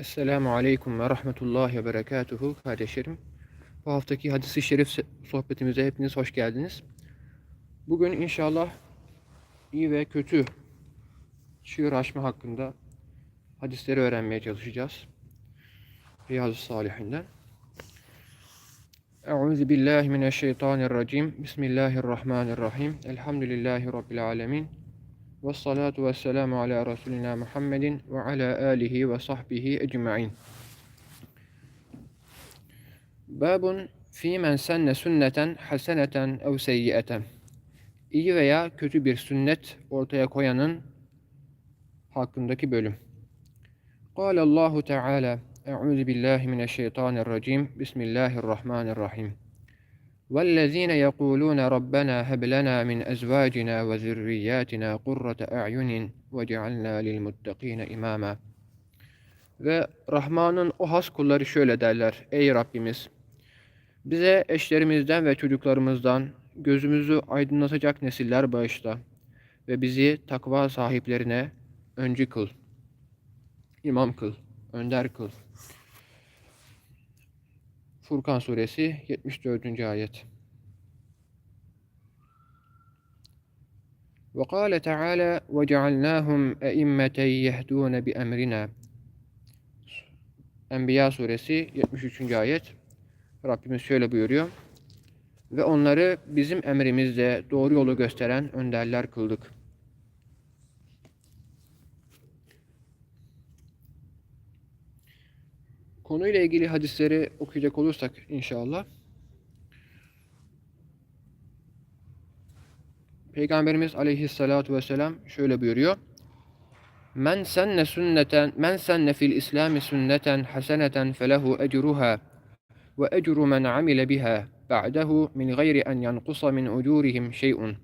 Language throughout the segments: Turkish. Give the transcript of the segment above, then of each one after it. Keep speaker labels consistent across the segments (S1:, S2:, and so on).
S1: Esselamu Aleyküm ve Rahmetullahi ve Berekatuhu kardeşlerim. Bu haftaki hadisi şerif sohbetimize hepiniz hoş geldiniz. Bugün inşallah iyi ve kötü çığır açma hakkında hadisleri öğrenmeye çalışacağız. Riyazu Salihinden. Euzu billahi mineşşeytanirracim. Bismillahirrahmanirrahim. Elhamdülillahi rabbil alamin. Ve salatu ve selamu ala Resulina Muhammedin ve ala alihi ve sahbihi ecma'in. Babun fi men senne sünneten haseneten ev seyyieten. İyi veya kötü bir sünnet ortaya koyanın hakkındaki bölüm. Kâle Allahu Teala Euzu billahi mineşşeytanirracim. Bismillahirrahmanirrahim. وَالَّذ۪ينَ يَقُولُونَ رَبَّنَا هَبْ لَنَا مِنْ أَزْوَاجِنَا وَذُرِّيَّاتِنَا قُرَّةَ أَعْيُنٍ وَجَعَلْنَا لِلْمُتَّقِينَ imama. Ve Rahman'ın o has kulları şöyle derler. Ey Rabbimiz! Bize eşlerimizden ve çocuklarımızdan gözümüzü aydınlatacak nesiller bağışla ve bizi takva sahiplerine öncü kıl, imam kıl, önder kıl. Furkan suresi 74. ayet. Ve cealnâhum e'immeten yehdûne bi emrina. Enbiya suresi 73. ayet. Rabbimiz şöyle buyuruyor. Ve onları bizim emrimizle doğru yolu gösteren önderler kıldık. Konuyla ilgili hadisleri okuyacak olursak inşallah. Peygamberimiz aleyhissalatu vesselam şöyle buyuruyor. Men senne sünneten men senne fil İslami sünneten haseneten felehu ecruha ve ecru men amile biha ba'dehu min gayri en yankusa min ucurihim şey'un.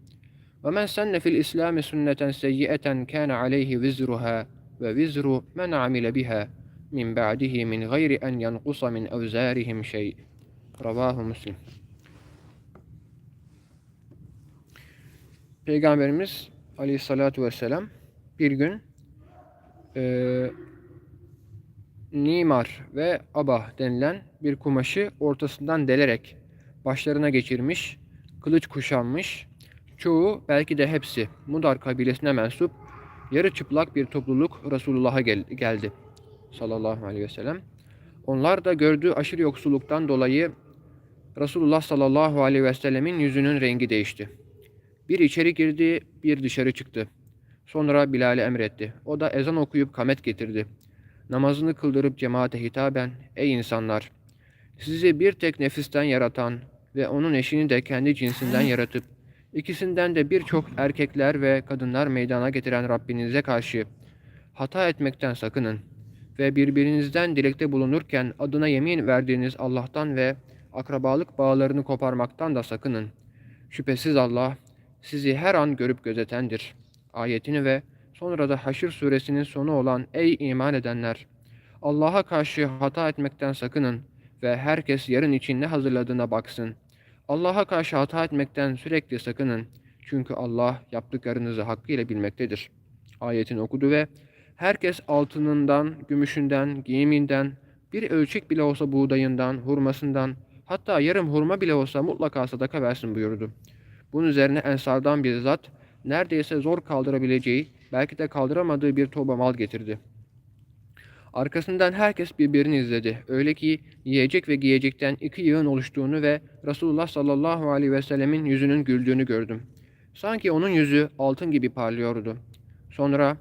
S1: Ve men senne fil İslami sünneten seyyi'eten kana aleyhi vizruha ve vizru men amile biha min ba'dihi min gayri en yankusa min evzarihim şey. Ravahu Müslim. Peygamberimiz aleyhissalatu vesselam bir gün e, nimar ve abah denilen bir kumaşı ortasından delerek başlarına geçirmiş, kılıç kuşanmış, çoğu belki de hepsi Mudar kabilesine mensup yarı çıplak bir topluluk Resulullah'a gel geldi sallallahu aleyhi ve sellem. Onlar da gördüğü aşırı yoksulluktan dolayı Resulullah sallallahu aleyhi ve sellemin yüzünün rengi değişti. Bir içeri girdi, bir dışarı çıktı. Sonra Bilal'e emretti. O da ezan okuyup kamet getirdi. Namazını kıldırıp cemaate hitaben, Ey insanlar! Sizi bir tek nefisten yaratan ve onun eşini de kendi cinsinden yaratıp, ikisinden de birçok erkekler ve kadınlar meydana getiren Rabbinize karşı hata etmekten sakının ve birbirinizden dilekte bulunurken adına yemin verdiğiniz Allah'tan ve akrabalık bağlarını koparmaktan da sakının. Şüphesiz Allah sizi her an görüp gözetendir. Ayetini ve sonra da Haşr suresinin sonu olan Ey iman edenler! Allah'a karşı hata etmekten sakının ve herkes yarın için ne hazırladığına baksın. Allah'a karşı hata etmekten sürekli sakının. Çünkü Allah yaptıklarınızı hakkıyla bilmektedir. Ayetini okudu ve herkes altınından, gümüşünden, giyiminden, bir ölçek bile olsa buğdayından, hurmasından, hatta yarım hurma bile olsa mutlaka sadaka versin buyurdu. Bunun üzerine ensardan bir zat, neredeyse zor kaldırabileceği, belki de kaldıramadığı bir torba mal getirdi. Arkasından herkes birbirini izledi. Öyle ki yiyecek ve giyecekten iki yığın oluştuğunu ve Resulullah sallallahu aleyhi ve sellemin yüzünün güldüğünü gördüm. Sanki onun yüzü altın gibi parlıyordu. Sonra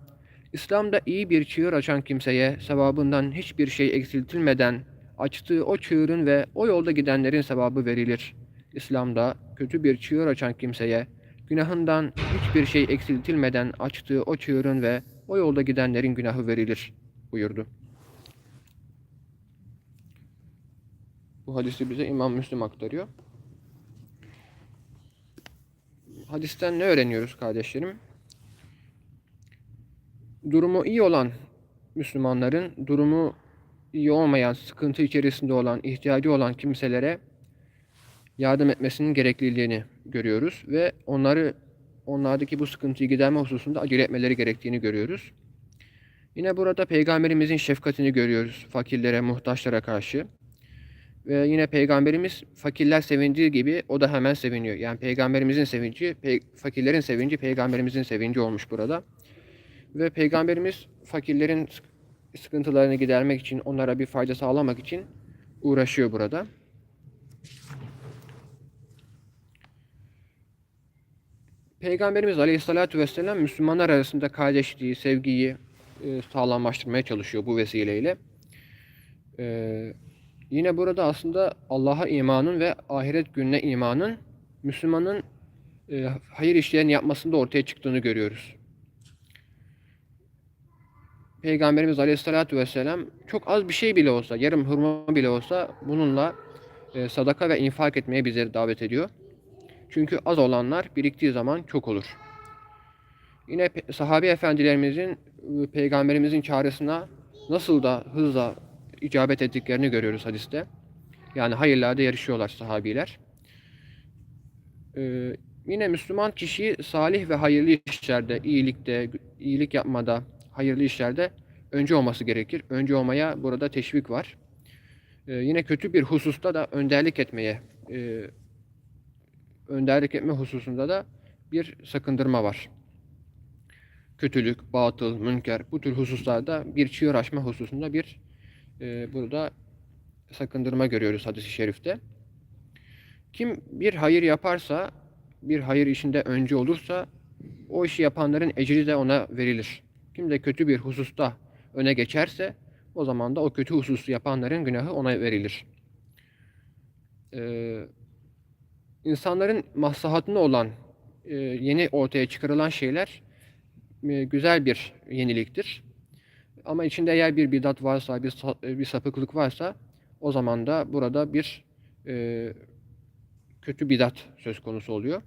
S1: İslam'da iyi bir çığır açan kimseye sevabından hiçbir şey eksiltilmeden açtığı o çığırın ve o yolda gidenlerin sevabı verilir. İslam'da kötü bir çığır açan kimseye günahından hiçbir şey eksiltilmeden açtığı o çığırın ve o yolda gidenlerin günahı verilir buyurdu. Bu hadisi bize İmam Müslim aktarıyor. Hadisten ne öğreniyoruz kardeşlerim? Durumu iyi olan Müslümanların durumu iyi olmayan, sıkıntı içerisinde olan, ihtiyacı olan kimselere yardım etmesinin gerekliliğini görüyoruz ve onları onlardaki bu sıkıntıyı giderme hususunda acele etmeleri gerektiğini görüyoruz. Yine burada peygamberimizin şefkatini görüyoruz fakirlere, muhtaçlara karşı. Ve yine peygamberimiz fakirler sevindiği gibi o da hemen seviniyor. Yani peygamberimizin sevinci, pe- fakirlerin sevinci peygamberimizin sevinci olmuş burada. Ve peygamberimiz fakirlerin sık- sıkıntılarını gidermek için, onlara bir fayda sağlamak için uğraşıyor burada. Peygamberimiz Aleyhisselatü Vesselam Müslümanlar arasında kardeşliği, sevgiyi e, sağlamlaştırmaya çalışıyor bu vesileyle. E, yine burada aslında Allah'a imanın ve ahiret gününe imanın Müslümanın e, hayır işlerini yapmasında ortaya çıktığını görüyoruz. Peygamberimiz Aleyhisselatü Vesselam çok az bir şey bile olsa, yarım hurma bile olsa bununla e, sadaka ve infak etmeye bizleri davet ediyor. Çünkü az olanlar biriktiği zaman çok olur. Yine sahabe efendilerimizin e, peygamberimizin çağrısına nasıl da hızla icabet ettiklerini görüyoruz hadiste. Yani hayırlarda yarışıyorlar sahabiler. Ee, yine Müslüman kişi salih ve hayırlı işlerde, iyilikte, iyilik yapmada, hayırlı işlerde önce olması gerekir. Önce olmaya burada teşvik var. Ee, yine kötü bir hususta da önderlik etmeye, e, önderlik etme hususunda da bir sakındırma var. Kötülük, batıl, münker bu tür hususlarda bir çığır açma hususunda bir e, burada sakındırma görüyoruz hadis-i şerifte. Kim bir hayır yaparsa, bir hayır işinde önce olursa o işi yapanların ecri de ona verilir. Kim de kötü bir hususta öne geçerse o zaman da o kötü hususu yapanların günahı ona verilir. Ee, insanların maslahatına olan e, yeni ortaya çıkarılan şeyler e, güzel bir yeniliktir. Ama içinde eğer bir bidat varsa, bir, sa- bir sapıklık varsa o zaman da burada bir e, kötü bidat söz konusu oluyor.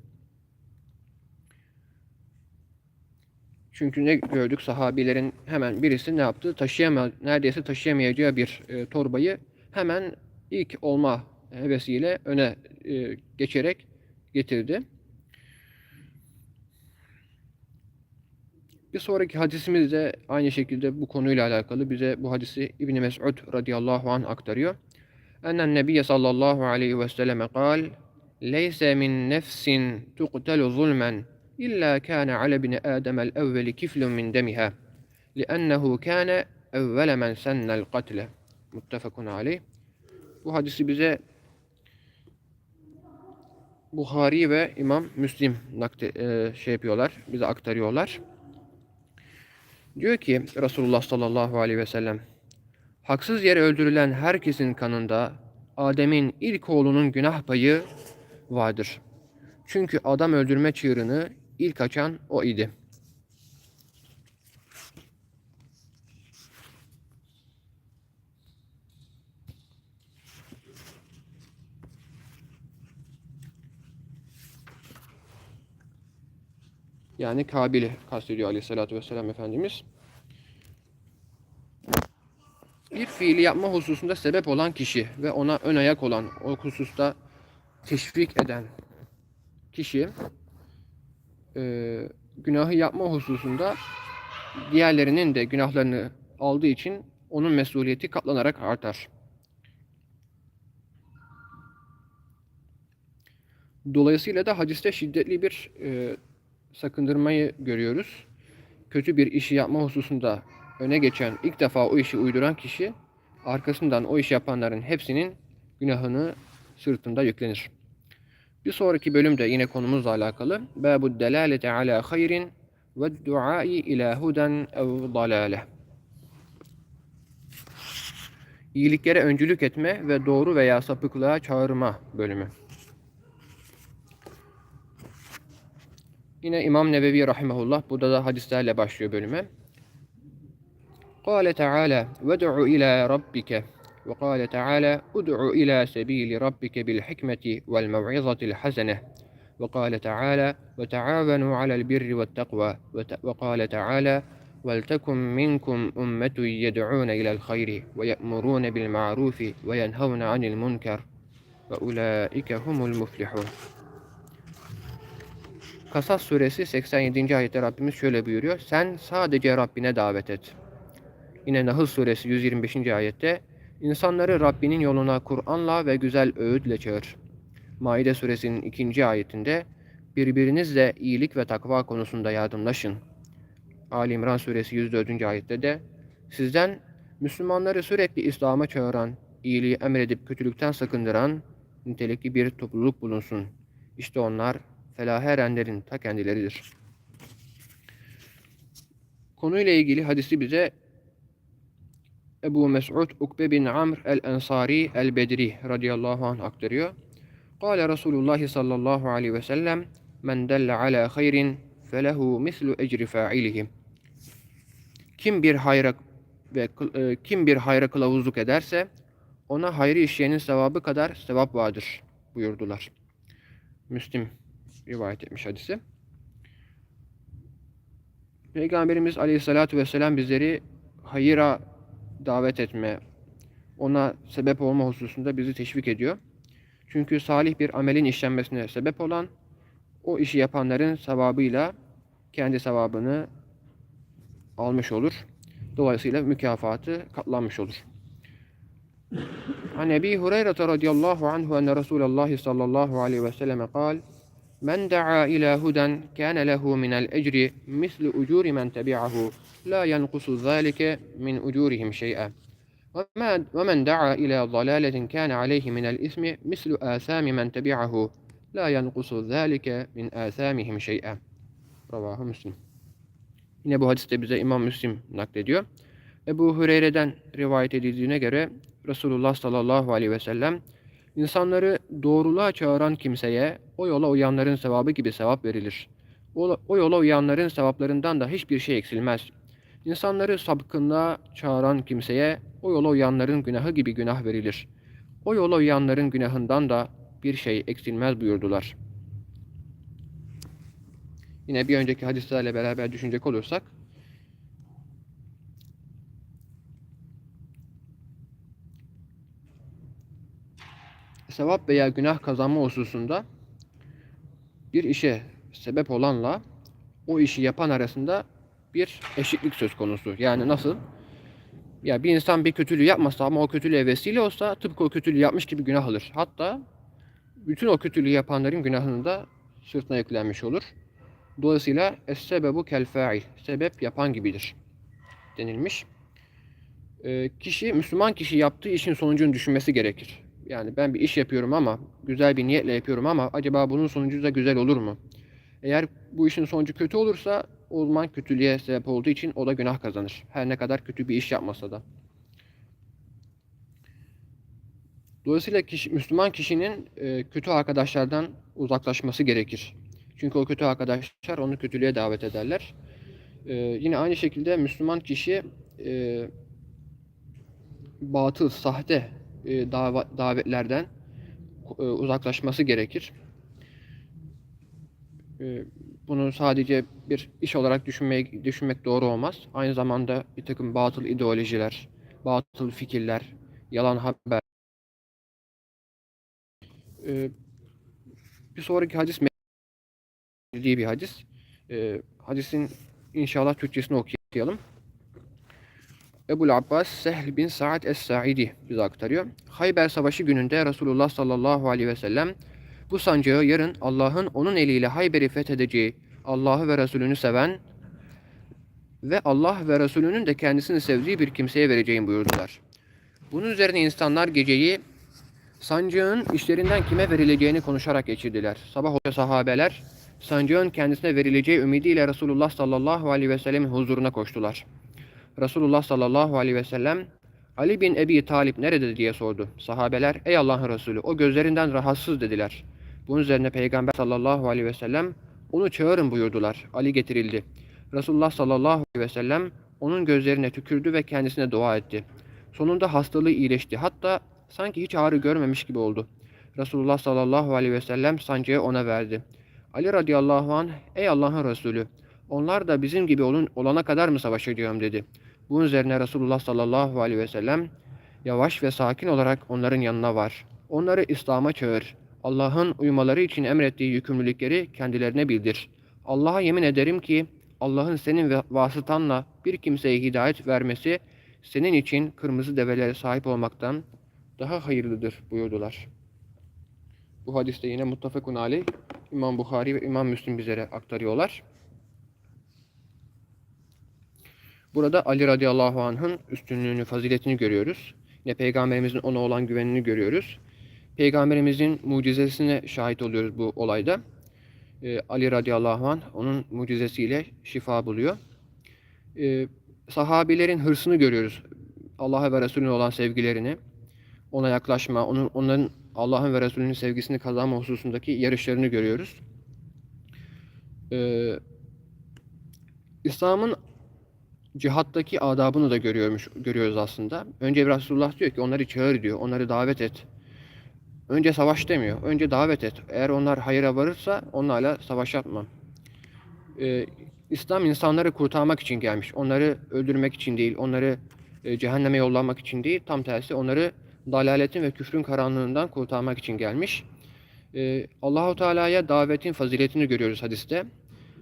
S1: Çünkü ne gördük sahabilerin hemen birisi ne yaptı? Taşıyama, neredeyse taşıyamayacağı bir e, torbayı hemen ilk olma hevesiyle öne e, geçerek getirdi. Bir sonraki hadisimiz de aynı şekilde bu konuyla alakalı bize bu hadisi İbn Mes'ud radıyallahu anh aktarıyor. Ennen Nebiye sallallahu aleyhi ve selleme kal Leyse min nefsin tuqtelu zulmen illa kana ala ibni Adem el evveli kiflun min demiha li'ennehu kana evvele men sennel katle muttefakun aleyh. Bu hadisi bize Buhari ve İmam Müslim nakde, e, şey yapıyorlar, bize aktarıyorlar. Diyor ki Resulullah sallallahu aleyhi ve sellem Haksız yere öldürülen herkesin kanında Adem'in ilk oğlunun günah payı vardır. Çünkü adam öldürme çığırını ilk açan o idi. Yani Kabil'i kastediyor aleyhissalatü vesselam Efendimiz. Bir fiili yapma hususunda sebep olan kişi ve ona ön ayak olan, o hususta teşvik eden kişi e, günahı yapma hususunda diğerlerinin de günahlarını aldığı için onun mesuliyeti katlanarak artar. Dolayısıyla da hadiste şiddetli bir e, sakındırmayı görüyoruz. Kötü bir işi yapma hususunda öne geçen, ilk defa o işi uyduran kişi arkasından o iş yapanların hepsinin günahını sırtında yüklenir. Bir sonraki bölümde yine konumuzla alakalı. Babu delalete ala hayrin ve duai ila huden ev dalale. İyiliklere öncülük etme ve doğru veya sapıklığa çağırma bölümü. Yine İmam Nebevi rahimehullah burada da hadislerle başlıyor bölüme. Kale Teala ve du'u ila rabbike وقال تعالى ادع إلى سبيل ربك بالحكمة والموعظة الحسنة وقال تعالى وتعاونوا على البر والتقوى وقال تعالى ولتكن منكم أمة يدعون إلى الخير ويأمرون بالمعروف وينهون عن المنكر وأولئك هم المفلحون Kasas suresi 87. ayette Rabbimiz şöyle buyuruyor. Sen sadece Rabbine davet et. Yine Nahl suresi 125. ayette insanları Rabbinin yoluna Kur'an'la ve güzel öğütle çağır. Maide suresinin 2. ayetinde birbirinizle iyilik ve takva konusunda yardımlaşın. Ali İmran suresi 104. ayette de sizden Müslümanları sürekli İslam'a çağıran, iyiliği emredip kötülükten sakındıran nitelikli bir topluluk bulunsun. İşte onlar felahe erenlerin ta kendileridir. Konuyla ilgili hadisi bize Ebu Mes'ud Ukbe bin Amr el-Ensari el-Bedri radıyallahu anh aktarıyor. Kale Resulullah sallallahu aleyhi ve sellem men delle ala hayrin felehu mislu ecri fa'ilihi. Kim bir hayra ve e, kim bir hayra kılavuzluk ederse ona hayrı işleyenin sevabı kadar sevap vardır buyurdular. Müslim rivayet etmiş hadisi. Peygamberimiz Aleyhisselatü Vesselam bizleri hayıra davet etme, ona sebep olma hususunda bizi teşvik ediyor. Çünkü salih bir amelin işlenmesine sebep olan o işi yapanların sevabıyla kendi sevabını almış olur. Dolayısıyla mükafatı katlanmış olur. An Ebi Hureyre radıyallahu anhu enne Resulullah sallallahu aleyhi ve selleme kal Men da'a ila huden kana lehu minel ecri mislu ucuri men tebi'ahu la yankusu zalike min ucurihim şey'e. ومن دعا إلى ضلالة كان عليه من الإثم مثل آثام من تبعه لا ينقص ذلك من آثامهم شيئا. Ravahu Müslim. Yine bu hadiste bize İmam Müslim naklediyor. Ebu Hureyre'den rivayet edildiğine göre Resulullah sallallahu aleyhi ve sellem insanları doğruluğa çağıran kimseye o yola uyanların sevabı gibi sevap verilir. O, o yola uyanların sevaplarından da hiçbir şey eksilmez. İnsanları sapkınlığa çağıran kimseye o yola uyanların günahı gibi günah verilir. O yola uyanların günahından da bir şey eksilmez buyurdular. Yine bir önceki hadislerle beraber düşünecek olursak sevap veya günah kazanma hususunda bir işe sebep olanla o işi yapan arasında bir eşitlik söz konusu. Yani nasıl? Ya bir insan bir kötülüğü yapmasa ama o kötülüğe vesile olsa tıpkı o kötülüğü yapmış gibi günah alır. Hatta bütün o kötülüğü yapanların günahını da sırtına yüklenmiş olur. Dolayısıyla es-sebebu kel fa'il. Sebep yapan gibidir denilmiş. E, kişi, Müslüman kişi yaptığı işin sonucunu düşünmesi gerekir. Yani ben bir iş yapıyorum ama, güzel bir niyetle yapıyorum ama acaba bunun sonucu da güzel olur mu? Eğer bu işin sonucu kötü olursa o zaman kötülüğe sebep olduğu için o da günah kazanır. Her ne kadar kötü bir iş yapmasa da. Dolayısıyla kişi, Müslüman kişinin e, kötü arkadaşlardan uzaklaşması gerekir. Çünkü o kötü arkadaşlar onu kötülüğe davet ederler. E, yine aynı şekilde Müslüman kişi e, batıl, sahte e, davetlerden e, uzaklaşması gerekir. E, bunu sadece bir iş olarak düşünmek, düşünmek doğru olmaz. Aynı zamanda bir takım batıl ideolojiler, batıl fikirler, yalan haber. E, bir sonraki hadis diye bir hadis. E, hadisin inşallah Türkçesini okuyalım. Ebul Abbas Sehl bin Sa'd Es-Sa'idi bize aktarıyor. Hayber Savaşı gününde Resulullah sallallahu aleyhi ve sellem bu sancağı yarın Allah'ın onun eliyle Hayber'i fethedeceği, Allah'ı ve Resulünü seven ve Allah ve Resulünün de kendisini sevdiği bir kimseye vereceğim buyurdular. Bunun üzerine insanlar geceyi sancağın işlerinden kime verileceğini konuşarak geçirdiler. Sabah olunca sahabeler sancağın kendisine verileceği ümidiyle Resulullah sallallahu aleyhi ve sellemin huzuruna koştular. Resulullah sallallahu aleyhi ve sellem Ali bin Ebi Talip nerede diye sordu. Sahabeler ey Allah'ın Resulü o gözlerinden rahatsız dediler. Bunun üzerine Peygamber sallallahu aleyhi ve sellem onu çağırın buyurdular. Ali getirildi. Resulullah sallallahu aleyhi ve sellem onun gözlerine tükürdü ve kendisine dua etti. Sonunda hastalığı iyileşti. Hatta sanki hiç ağrı görmemiş gibi oldu. Resulullah sallallahu aleyhi ve sellem sancağı ona verdi. Ali radıyallahu anh ey Allah'ın Resulü onlar da bizim gibi olun, olana kadar mı savaşacağım dedi. Bunun üzerine Resulullah sallallahu aleyhi ve sellem yavaş ve sakin olarak onların yanına var. Onları İslam'a çağır. Allah'ın uymaları için emrettiği yükümlülükleri kendilerine bildir. Allah'a yemin ederim ki Allah'ın senin vasıtanla bir kimseye hidayet vermesi senin için kırmızı develere sahip olmaktan daha hayırlıdır buyurdular. Bu hadiste yine muttafakun aleyh İmam Bukhari ve İmam Müslim bizlere aktarıyorlar. Burada Ali radıyallahu anh'ın üstünlüğünü, faziletini görüyoruz. Yine Peygamberimizin ona olan güvenini görüyoruz. Peygamberimizin mucizesine şahit oluyoruz bu olayda. Ee, Ali radıyallahu anh onun mucizesiyle şifa buluyor. Ee, sahabilerin hırsını görüyoruz. Allah'a ve Resulüne olan sevgilerini, ona yaklaşma, onun onların Allah'ın ve Resulünün sevgisini kazanma hususundaki yarışlarını görüyoruz. Ee, İslam'ın cihattaki adabını da görüyormuş, görüyoruz aslında. Önce Resulullah diyor ki onları çağır diyor, onları davet et. Önce savaş demiyor, önce davet et. Eğer onlar hayıra varırsa onlarla savaş yapma. Ee, İslam insanları kurtarmak için gelmiş. Onları öldürmek için değil, onları e, cehenneme yollamak için değil. Tam tersi onları dalaletin ve küfrün karanlığından kurtarmak için gelmiş. Ee, Allahu Teala'ya davetin faziletini görüyoruz hadiste.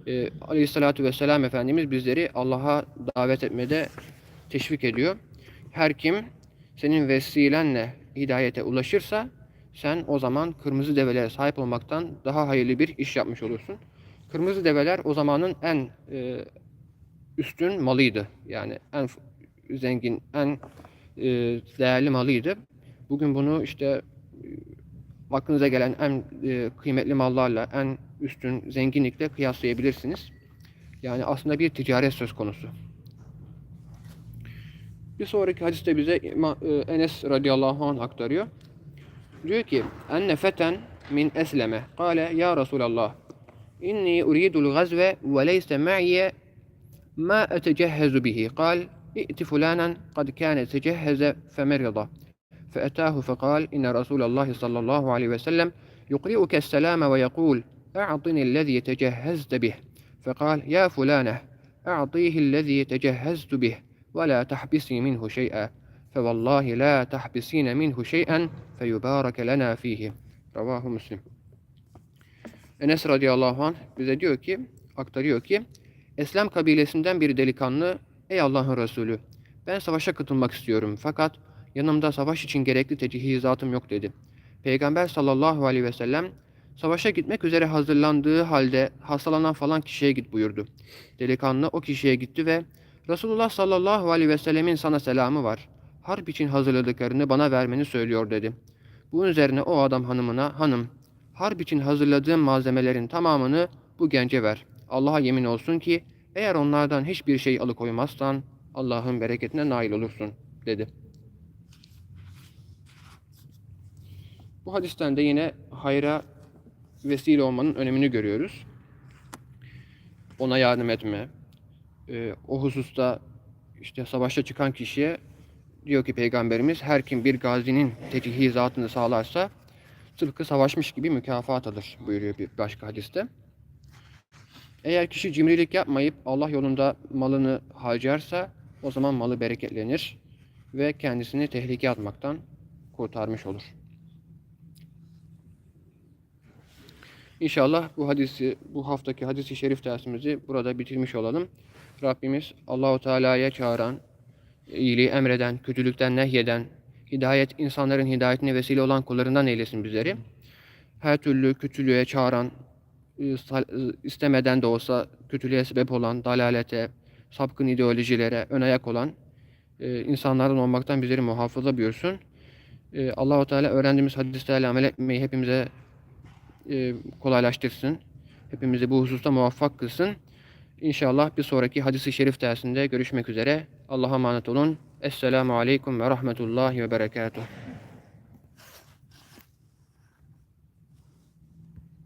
S1: Ee, Aleyhissalatu vesselam Efendimiz bizleri Allah'a davet etmede teşvik ediyor. Her kim senin vesilenle hidayete ulaşırsa sen o zaman kırmızı develere sahip olmaktan daha hayırlı bir iş yapmış olursun. Kırmızı develer o zamanın en e, üstün malıydı. Yani en zengin, en e, değerli malıydı. Bugün bunu işte e, aklınıza gelen en e, kıymetli mallarla, en üstün zenginlikle kıyaslayabilirsiniz. Yani aslında bir ticaret söz konusu. Bir sonraki hadiste bize e, Enes radıyallahu anh aktarıyor. Diyor ki enne feten min esleme kale ya Resulallah inni uridul gazve ve leyse ma'iye ma etecehhezu bihi kal i'ti fulanen kad kâne tecehheze femerida فأتاه فقال إن رسول الله صلى الله عليه وسلم يقرئك السلام ويقول أعطني الذي تجهزت به فقال يا فلانة أعطيه الذي تجهزت به ولا تحبسي منه شيئا فوالله لا تحبسين منه شيئا فيبارك لنا فيه Ravahu Müslim. Enes radıyallahu anh bize diyor ki, aktarıyor ki, Eslem kabilesinden bir delikanlı, ey Allah'ın Resulü, ben savaşa katılmak istiyorum fakat yanımda savaş için gerekli tecihizatım yok dedi. Peygamber sallallahu aleyhi ve sellem, savaşa gitmek üzere hazırlandığı halde hastalanan falan kişiye git buyurdu. Delikanlı o kişiye gitti ve Resulullah sallallahu aleyhi ve sellemin sana selamı var. Harp için hazırladıklarını bana vermeni söylüyor dedi. Bunun üzerine o adam hanımına, hanım, harp için hazırladığım malzemelerin tamamını bu gence ver. Allah'a yemin olsun ki eğer onlardan hiçbir şey alıkoymazsan Allah'ın bereketine nail olursun dedi. Bu hadisten de yine hayra vesile olmanın önemini görüyoruz. Ona yardım etme, e, o hususta işte savaşa çıkan kişiye diyor ki Peygamberimiz her kim bir gazinin tecihizatını sağlarsa tıpkı savaşmış gibi mükafat alır buyuruyor bir başka hadiste. Eğer kişi cimrilik yapmayıp Allah yolunda malını harcarsa o zaman malı bereketlenir ve kendisini tehlikeye atmaktan kurtarmış olur. İnşallah bu hadisi, bu haftaki hadisi şerif dersimizi burada bitirmiş olalım. Rabbimiz Allahu Teala'ya çağıran, iyiliği emreden, kötülükten nehyeden, hidayet insanların hidayetine vesile olan kullarından eylesin bizleri. Her türlü kötülüğe çağıran, e, e, istemeden de olsa kötülüğe sebep olan, dalalete, sapkın ideolojilere ön ayak olan e, insanlardan olmaktan bizleri muhafaza buyursun. Allahu Teala öğrendiğimiz hadislerle amel etmeyi hepimize e, kolaylaştırsın. Hepimizi bu hususta muvaffak kılsın. İnşallah bir sonraki hadisi şerif dersinde görüşmek üzere. Allah'a emanet olun. Esselamu Aleyküm ve Rahmetullahi ve Berekatuhu.